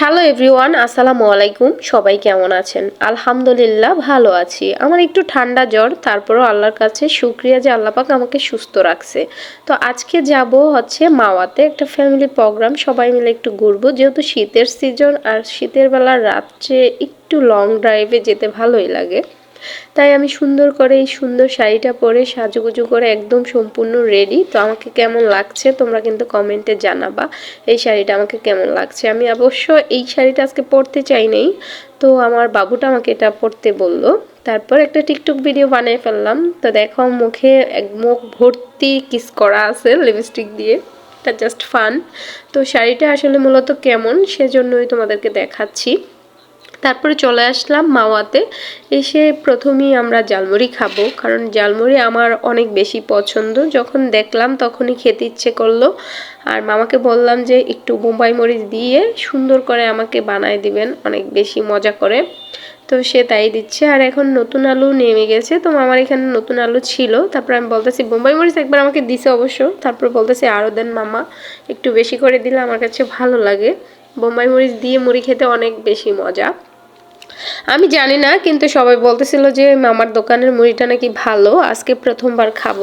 Hello everyone, আসসালামু আলাইকুম। সবাই কেমন আছেন? আলহামদুলিল্লাহ ভালো আছি। আমার একটু ঠান্ডা জ্বর, তারপরও আল্লাহর কাছে শুক্রিয়া যে আল্লাহ পাক আমাকে সুস্থ রাখছে। তো আজকে যাব হচ্ছে মাওয়াতে, একটা ফ্যামিলি প্রোগ্রাম সবাই মিলে একটু ঘুরবো। যেহেতু শীতের সিজন আর শীতের বেলা রাত্রে একটু লং ড্রাইভে যেতে ভালোই লাগে। তাই আমি সুন্দর করে এই সুন্দর শাড়িটা পরে সাজুগুজু করে একদম সম্পূর্ণ রেডি তো আমাকে কেমন লাগছে তোমরা কিন্তু কমেন্টে জানাবা এই শাড়িটা আমাকে কেমন লাগছে। আমি অবশ্য এই শাড়িটা আজকে পরতে চাই নেই। তো আমার বাবুটা আমাকে এটা পরতে বলল। তারপর একটা টিকটক ভিডিও বানিয়ে ফেললাম। তো দেখো মুখে এক মুখ ভর্তি কিস করা আছে লিপস্টিক দিয়ে। এটা জাস্ট ফান তো শাড়িটা আসলে মূলত কেমন সেজন্যই তোমাদেরকে দেখাচ্ছি। তারপরে চলে আসলাম মাওয়াতে। এসে প্রথমেই আমরা জালমুড়ি খাব, কারণ জালমুড়ি আমার অনেক বেশি পছন্দ। যখন দেখলাম তখনই খেতে ইচ্ছে করল। আর মামাকে বললাম যে, একটু বোম্বাই মরিচ দিয়ে সুন্দর করে আমাকে বানায় দিবেন, অনেক বেশি মজা করে। তো সে তাই দিচ্ছে। আর এখন নতুন আলু নেমে গেছে। তো আমার এখানে নতুন আলু ছিল। তারপর আমি বলতেছি, বোম্বাই মরিচ একবার আমাকে দিছে অবশ্য। তারপর বলতেছি আরও দেন মামা। একটু বেশি করে দিলে আমার কাছে ভালো লাগে। বোম্বাই মরিচ দিয়ে মুড়ি খেতে অনেক বেশি মজা। আমি জানি না, কিন্তু সবাই বলতেছিল যে মামার দোকানের মুড়িটা নাকি ভালো, আজকে প্রথমবার খাব।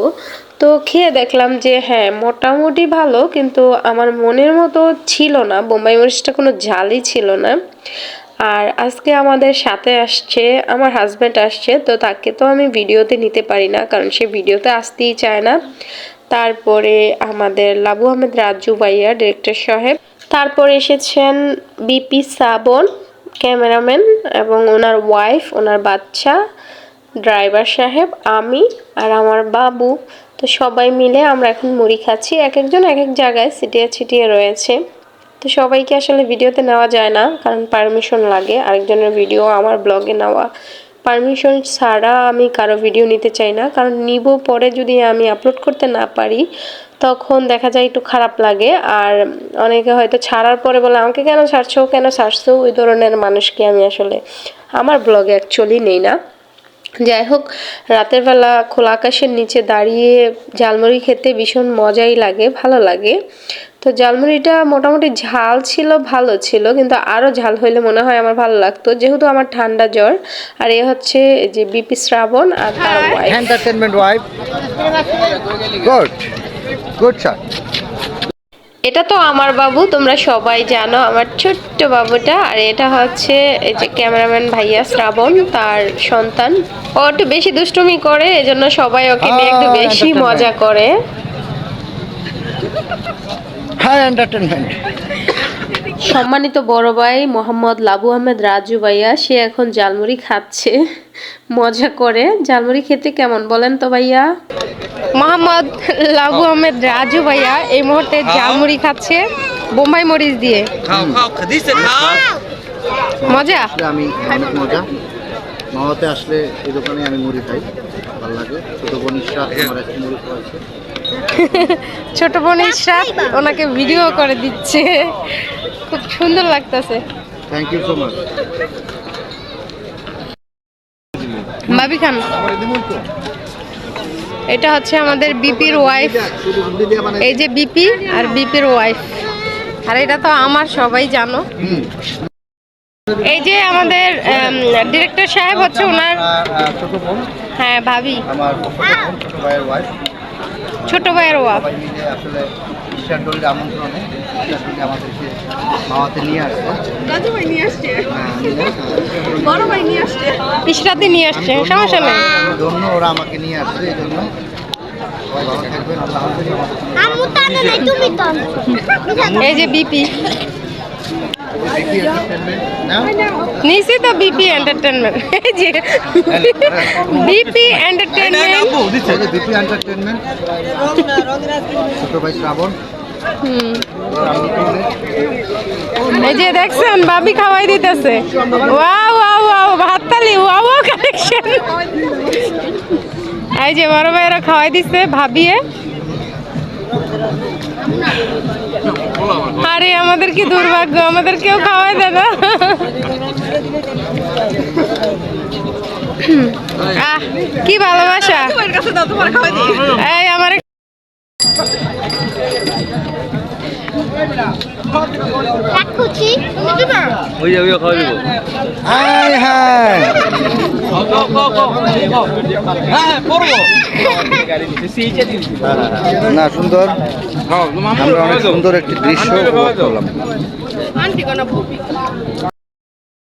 তো খেয়ে দেখলাম যে হ্যাঁ মোটামুটি ভালো, কিন্তু আমার মনের মতো ছিল না, বোম্বাই মরিচটা কোনো ঝালই ছিল না। আর আজকে আমাদের সাথে আসছে, আমার হাজব্যান্ড আসছে, তো তাকে তো আমি ভিডিওতে নিতে পারি না, কারণ সে ভিডিওতে আসতেই চায় না। তারপরে আমাদের লাবু আহমেদ রাজু ভাইয়া ডিরেক্টর সাহেব। তারপরে এসেছেন বিপি শ্রাবণ ক্যামেরাম্যান এবং ওনার ওয়াইফ, ওনার বাচ্চা, ড্রাইভার সাহেব, আমি আর আমার বাবু। তো সবাই মিলে আমরা এখন মুড়ি খাচ্ছি। এক একজন এক এক জায়গায় ছিটিয়ে ছিটিয়ে রয়েছে। তো সবাইকে আসলে ভিডিওতে নেওয়া যায় না, কারণ পারমিশন লাগে। আরেকজনের ভিডিও আমার ব্লগে নেওয়া। পারমিশন ছাড়া আমি কারও ভিডিও নিতে চাই না, কারণ নিব পরে যদি আমি আপলোড করতে না পারি তখন দেখা যায় একটু খারাপ লাগে। আর অনেকে হয়তো ছাড়ার পরে বলে আমাকে কেন ছাড়ছো? কেন ছাড়ছো? ওই ধরনের মানুষকে আমি আসলে আমার ব্লগে অ্যাকচুয়ালি নেই না। যাই হোক রাতের বেলা খোলা আকাশের নিচে দাঁড়িয়ে ঝালমুড়ি খেতে ভীষণ মজাই লাগে ভালো লাগে। তো ঝালমুড়িটা মোটামুটি ঝাল ছিল ভালো ছিল কিন্তু আরও ঝাল হইলে মনে হয় আমার ভালো লাগতো। যেহেতু আমার ঠান্ডা জ্বর আর এ হচ্ছে যে বিপি শ্রাবণ আর তার ওয়াইফ. Good shot. এটা তো আমার বাবু তোমরা সবাই জানো আমার ছোট্ট বাবুটা আর এটা হচ্ছে এই যে ক্যামেরাম্যান ভাইয়া শ্রাবণ তার সন্তান। ও একটু বেশি দুষ্টুমি করে এজন্য সবাই ওকে নিয়ে একটু Ah, বেশি মজা করে। High entertainment. সম্মানিত বড় ভাই মোহাম্মদ লাবু আহমেদ রাজু ভাইয়া সে এখন জালমুড়ি খাচ্ছে। মজা করে। জালমুড়ি খেতে কেমন বলেন তো ভাইয়া? মোহাম্মদ লাবু আহমেদ রাজু ভাইয়া এই মুহূর্তে জালমুড়ি খাচ্ছে বোম্বাই মরিচ দিয়ে। খাও খাও খাদিছে খাও। মজা? আমি অনেক মজা। মামাতে আসলে এই দোকানে আমি মুড়ি খাই ভালো লাগে। ছোট বোনের ইশরাত আমার আজকে মুড়ি খাওয়াচ্ছে ছোট বোন ইশরাত ওনাকে ভিডিও করে দিচ্ছে। খুব সুন্দর লাগতেছে। থ্যাংক ইউ সো মাচ ভাবি খান। এটা হচ্ছে আমাদের বিপির ওয়াইফ এই যে বিপি আর বিপির ওয়াইফ আর এটা তো আমার, সবাই জানো। এই যে আমাদের ডিরেক্টর সাহেব হচ্ছে ওনার হ্যাঁ ভাবি। আমার ছোট ভাইয়ের ওয়াইফ ছোট ভাইয়ের ওয়াফ। আসলে আমন্ত্রণে ঈশ্বর ডলি আমাদেরকে মামাতে নিয়ে আসছে। হ্যাঁ, নিয়ে আসছে। ইশরাতে নিয়ে আসছে? সমস্যা নেই। ধন্য ওরা আমাকে নিয়ে আসছে এই জন্য। এই যে বিপি। দেখি entertainment, না নিচে তো বিপি এন্টারটেনমেন্ট এই বিপি এন্টারটেনমেন্ট এই যে দেখছেন ভাবি খাওয়াই দিতেছে। ওয়াও ওয়াও ওয়াও ভাততালি ওয়াও কালেকশন এই যে বড় ভাইয়েরা খাওয়াই দিচ্ছে ভাবিয়ে। আরে আমাদের কি দুর্ভাগ্য? আমাদের কেউ খাওয়াই দেয় না কি ভালোবাসা? ওই খাওয়া দিব। হাই হ্যাঁ পড়ব না সুন্দর। আমরা অনেক সুন্দর একটি দৃশ্য করলাম।